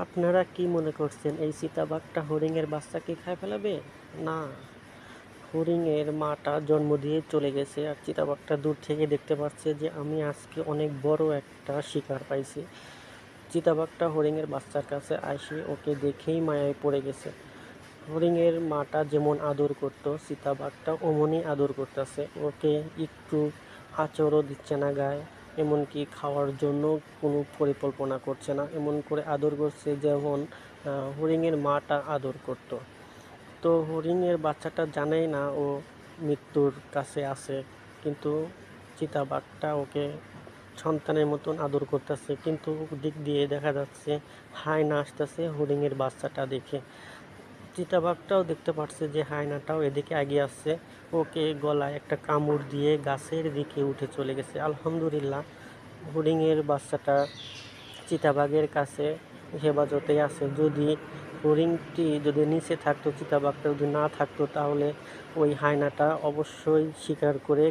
আপনারা কি মনে করছেন, এই চিতাবাঘটা হরিণের বাচ্চাকে খায় ফেলাবে? না। হরিণের মাটা জন্ম দিয়ে চলে গেছে আর চিতাবাঘটা দূর থেকে দেখতে পাচ্ছে যে আমি আজকে অনেক বড় একটা শিকার পাইছি। চিতাবাঘটা হরিণের বাচ্চার কাছে আসে, ওকে দেখেই মায়ায় পড়ে গেছে। হরিণের মাটা যেমন আদর করতো চিতাবাঘটা অমনই আদর করতেছে। ওকে একটু আচরও দিচ্ছে না গায়ে। এমনকি খাওয়ার জন্য কোনো পরিকল্পনা করছে না। এমন করে আদর করছে যেমন হরিণের মাটা আদর করত। তো হরিণের বাচ্চাটা জানেই না ও মৃত্যুর কাছে আছে, কিন্তু চিতাবাঘটা ওকে সন্তানের মতন আদর করতেছে। কিন্তু দিক দিয়ে দেখা যাচ্ছে হাই না আসতেছে হরিণের বাচ্চাটা দেখে। চিতাবাঘটাও দেখতে পাচ্ছে যে হায়নাটাও এদিকে এগিয়ে আসছে। ওকে গলায় একটা কামড় দিয়ে গাছের দিকে উঠে চলে গেছে। আলহামদুলিল্লাহ হরিণের বাচ্চাটা চিতাবাঘের কাছে হেফাজতেই আছে। যদি হরিণটি যদি নিচে থাকতো, চিতাবাঘটা যদি না থাকতো, তাহলে ওই হায়নাটা অবশ্যই শিকার করে